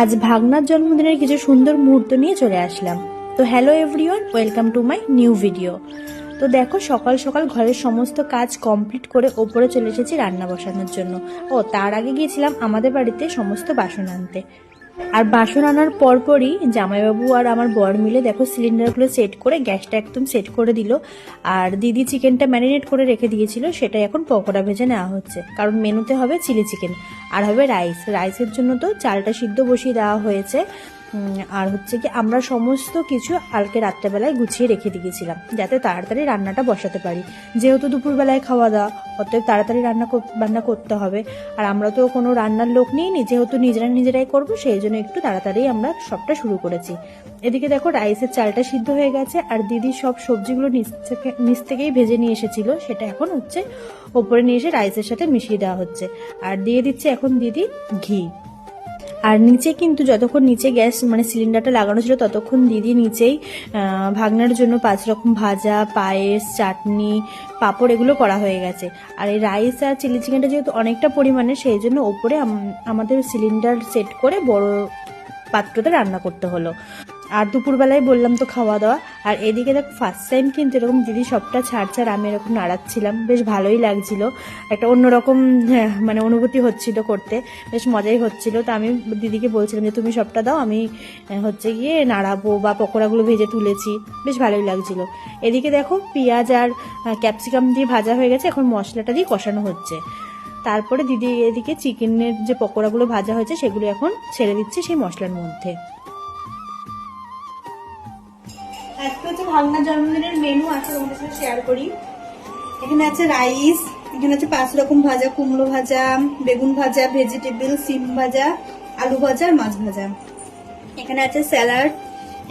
আজ ভাগনার জন্মদিনের কিছু সুন্দর মুহূর্ত নিয়ে চলে আসলাম। তো hello everyone welcome to my new video তো দেখো, সকাল সকাল ঘরের সমস্ত কাজ কমপ্লিট করে ওপরে চলে এসেছি রান্না বসানোর জন্য। ও, তার আগে গিয়েছিলাম আমাদের বাড়িতে সমস্ত বাসন আনতে। আর বাসন আনার পরপরই জামাইবাবু আর আমার বর মিলে দেখো সিলিন্ডারগুলো সেট করে, গ্যাসটা একদম সেট করে দিল। আর দিদি চিকেনটা ম্যারিনেট করে রেখে দিয়েছিল সেটা এখন পকোড়া ভেজে নেওয়া হচ্ছে। কারণ মেনুতে হবে চিলি চিকেন, আর হবে রাইস। রাইসের জন্য তো চালটা সিদ্ধ বসিয়ে দেওয়া হয়েছে। আর হচ্ছে কি আমরা সমস্ত কিছু কালকে রাত্রেবেলায় গুছিয়ে রেখে দিয়েছিলাম, যাতে তাড়াতাড়ি রান্নাটা বসাতে পারি। যেহেতু দুপুরবেলায় খাওয়া দাওয়া, অতএব তাড়াতাড়ি রান্না রান্না করতে হবে। আর আমরা তো কোনো রান্নার লোক নিই নি যেহেতু নিজেরা নিজেরাই করব, সেই জন্য একটু তাড়াতাড়ি আমরা সবটা শুরু করেছি। এদিকে দেখো রাইসের চালটা সিদ্ধ হয়ে গেছে, আর দিদি সব সবজিগুলো নিচ থেকে, নিচ থেকেই ভেজে নিয়ে এসেছিল, সেটা এখন হচ্ছে ওপরে নিয়ে এসে রাইসের সাথে মিশিয়ে দেওয়া হচ্ছে। আর দিয়ে দিচ্ছে এখন দিদি ঘি। আর নিচে কিন্তু যতক্ষণ নিচে গ্যাস মানে সিলিন্ডারটা লাগানো ছিল, ততক্ষণ দিদি নিচেই ভাগনার জন্য পাঁচ রকম ভাজা, পায়েস, চাটনি, পাঁপড় এগুলো করা হয়ে গেছে। আর এই রাইস আর চিলি চিকেনটা যেহেতু অনেকটা পরিমাণে, সেই জন্য ওপরে আমাদের সিলিন্ডার সেট করে বড় পাত্রতে রান্না করতে হলো। আর দুপুরবেলায় বললাম তো খাওয়া দাওয়া আর এদিকে দেখো ফার্স্ট টাইম কিন্তু এরকম দিদি সবটা ছাড় ছাড় আমি এরকম নাড়াচ্ছিলাম। বেশ ভালোই লাগছিল। একটা অন্যরকম হ্যাঁ, মানে অনুভূতি হচ্ছিল করতে। বেশ মজাই হচ্ছিল। তো আমি দিদিকে বলছিলাম যে তুমি সবটা দাও আমি হচ্ছে গিয়ে নাড়াবো বা পকোড়াগুলো ভেজে তুলেছি। বেশ ভালোই লাগছিল। এদিকে দেখো পেঁয়াজ আর ক্যাপসিকাম দিয়ে ভাজা হয়ে গেছে। এখন মশলাটা দিয়ে কষানো হচ্ছে। তারপরে দিদি এদিকে চিকেনের যে পকোড়াগুলো ভাজা হয়েছে সেগুলো এখন ছেড়ে দিচ্ছে সেই মশলার মধ্যে। হচ্ছে ভাগনা জন্মদিনের মেনু আছে তোমাদের সাথে শেয়ার করি। এখানে আছে রাইস এখানে আছে পাঁচ রকম ভাজা, কুমড়ো ভাজা, বেগুন ভাজা ভেজিটেবল সিম ভাজা, আলু ভাজা, আর মাছ ভাজা। এখানে আছে স্যালাড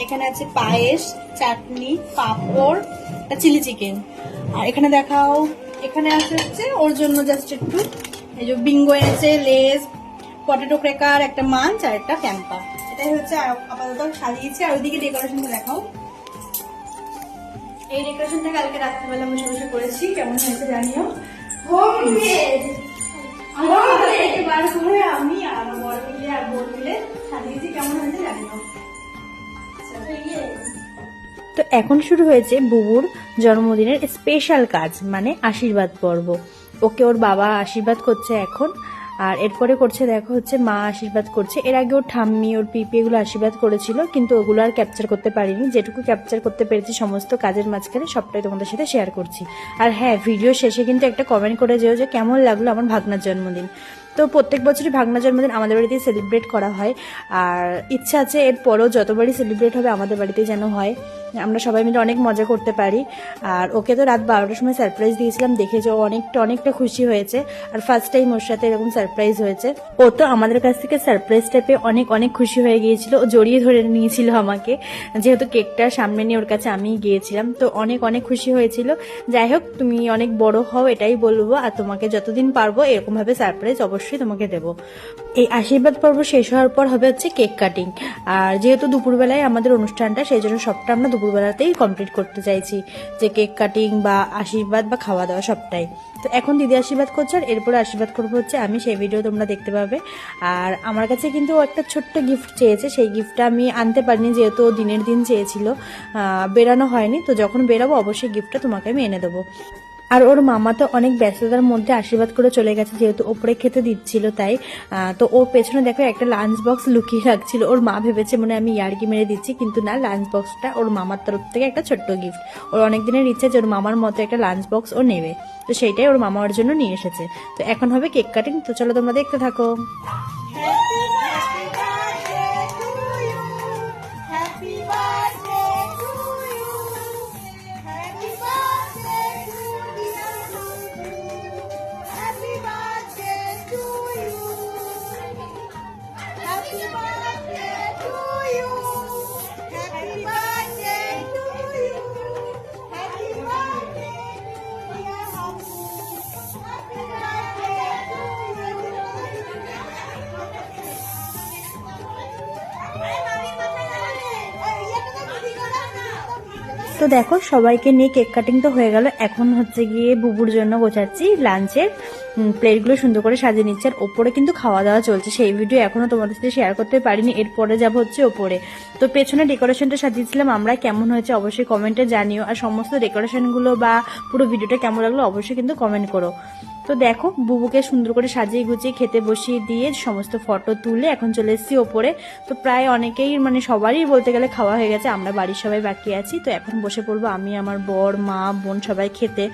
এখানে আছে পায়েস, চাটনি, পাঁপড় চিলি চিকেন আর এখানে দেখাও, এখানে আছে হচ্ছে ওর জন্য জাস্ট একটু, এই যে বিঙ্গো এনেছে লেস পটেটো ক্রেকার একটা মাছ, আর একটা ক্যাম্পা এটাই হচ্ছে আপাতত সাজিয়েছি, আর ওইদিকে ডেকোরেশনটা দেখাও। এই ডেকোরেশনটা কালকে রাত্রিবেলা বসে বসে করেছি। কেমন হয়েছে জানিও? হোমমেড করে আমি আর আমার মিলে আর বোন মিলে সাজিয়েছি। কেমন হয়েছে জানিও? তো এখন শুরু হয়েছে বুবুর জন্মদিনের স্পেশাল কাজ মানে আশীর্বাদ পর্ব। ওকে ওর বাবা আশীর্বাদ করছে এখন। আর এরপরে করছে, দেখো হচ্ছে মা আশীর্বাদ করছে। এর আগে ওর ঠাম্মি, ওর পিপি এগুলো আশীর্বাদ করেছিল, কিন্তু ওগুলো আর ক্যাপচার করতে পারিনি। যেটুকু ক্যাপচার করতে পেরেছি, সমস্ত কাজের মাঝখানে সবটাই তোমাদের সাথে শেয়ার করছি। আর হ্যাঁ ভিডিও শেষে কিন্তু একটা কমেন্ট করে যেও যে, কেমন লাগল আমার ভাগনার জন্মদিন। তো প্রত্যেক বছরই ভাগনা জন্মদিন আমাদের বাড়িতেই সেলিব্রেট করা হয়। আর ইচ্ছা আছে এরপরও যতবারই সেলিব্রেট হবে আমাদের বাড়িতেই যেন হয়। আমরা সবাই মিলে অনেক মজা করতে পারি। আর ওকে তো রাত বারোটার সময় সারপ্রাইজ দিয়েছিলাম দেখেছ অনেকটা অনেকটা খুশি হয়েছে। আর ফার্স্ট টাইম ওর সাথে এরকম সারপ্রাইজ হয়েছে। ও তো আমাদের কাছ থেকে সারপ্রাইজটা পেয়ে অনেক অনেক খুশি হয়ে গিয়েছিল। ও জড়িয়ে ধরে নিয়েছিল আমাকে। যেহেতু কেকটা সামনে নিয়ে ওর কাছে আমি গিয়েছিলাম, তো অনেক অনেক খুশি হয়েছিল। যাই হোক, তুমি অনেক বড় হও, এটাই বলব। আর তোমাকে যতদিন পারব এরকমভাবে সারপ্রাইজ অবশ্যই তোমাকে দেব। এই আশীর্বাদ পর্ব শেষ হওয়ার পর হবে হচ্ছে কেক কাটিং আর যেহেতু দুপুরবেলায় আমাদের অনুষ্ঠানটা, সেই জন্য সবটা আমরা দুপুরবেলাতেই কমপ্লিট করতে চাইছি যে কেক কাটিং বা আশীর্বাদ বা খাওয়া দাওয়া সবটাই। তো এখন দিদি আশীর্বাদ করছে আর এরপরে আশীর্বাদ করব হচ্ছে আমি, সেই ভিডিও তোমরা দেখতে পাবে। আর আমার কাছে কিন্তু একটা ছোট্ট গিফট চেয়েছে, সেই গিফটটা আমি আনতে পারিনি যেহেতু দিনের দিন চেয়েছিল। বেরানো হয়নি, তো যখন বেরাবো অবশ্যই গিফটটা তোমাকে আমি এনে দেবো। আর ওর মামা তো অনেক ব্যস্ততার মধ্যে আশীর্বাদ করে চলে গেছে, যেহেতু ওপরে খেতে দিচ্ছিল তাই। তো ওর পেছনে দেখো একটা লাঞ্চ বক্স লুকিয়ে রাখছিল। ওর মা ভেবেছে মনে আমি ইয়ার্কি মেরে দিচ্ছি, কিন্তু না লাঞ্চ বক্সটা ওর মামার তরফ থেকে একটা ছোট্ট গিফট ওর অনেক দিনের ইচ্ছে যে ওর মামার মতো একটা লাঞ্চ বক্স ও নেবে। তো সেইটাই ওর মামা জন্য নিয়ে এসেছে। তো এখন হবে কেক কাটিং তো চলো তোমরা দেখতে থাকো। তো দেখো, সবাইকে নিয়ে কেক কাটিং তো হয়ে গেল। এখন হচ্ছে গিয়ে বুবুর জন্য গোছাচ্ছি লাঞ্চের। প্লেটগুলো সুন্দর করে সাজিয়ে নিচ্ছে। আর ওপরে কিন্তু খাওয়া দাওয়া চলছে। সেই ভিডিও এখনও তোমাদের সাথে শেয়ার করতে পারিনি। এরপরে যাব হচ্ছে ওপরে। তো পেছনে ডেকোরেশনটা সাজিয়েছিলাম। আমরা কেমন হয়েছে অবশ্যই কমেন্টে জানিও। আর সমস্ত ডেকোরেশনগুলো বা পুরো ভিডিওটা কেমন লাগল অবশ্যই কিন্তু কমেন্ট করো। তো দেখো, বুবুকে সুন্দর করে সাজিয়ে গুছিয়ে খেতে বসিয়ে দিয়ে সমস্ত ফটো তুলে এখন চলে এসেছি ওপরে। তো প্রায় অনেকেই মানে সবারই বলতে গেলে খাওয়া হয়ে গেছে, আমরা বাড়ির সবাই বাকি আছি। তো এখন বসে পড়ব আমি, আমার বর, মা, বোন সবাই খেতে।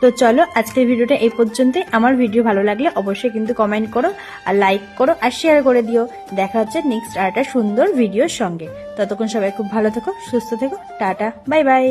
তো চলো, আজকের ভিডিওটা এই পর্যন্তই। আমার ভিডিও ভালো লাগলে অবশ্যই কিন্তু কমেন্ট করো, আর লাইক করো, আর শেয়ার করে দিও। দেখা হচ্ছে নেক্সট আর একটা সুন্দর ভিডিওর সঙ্গে। ততক্ষণ সবাই খুব ভালো থেকো, সুস্থ থেকো। Tata bye bye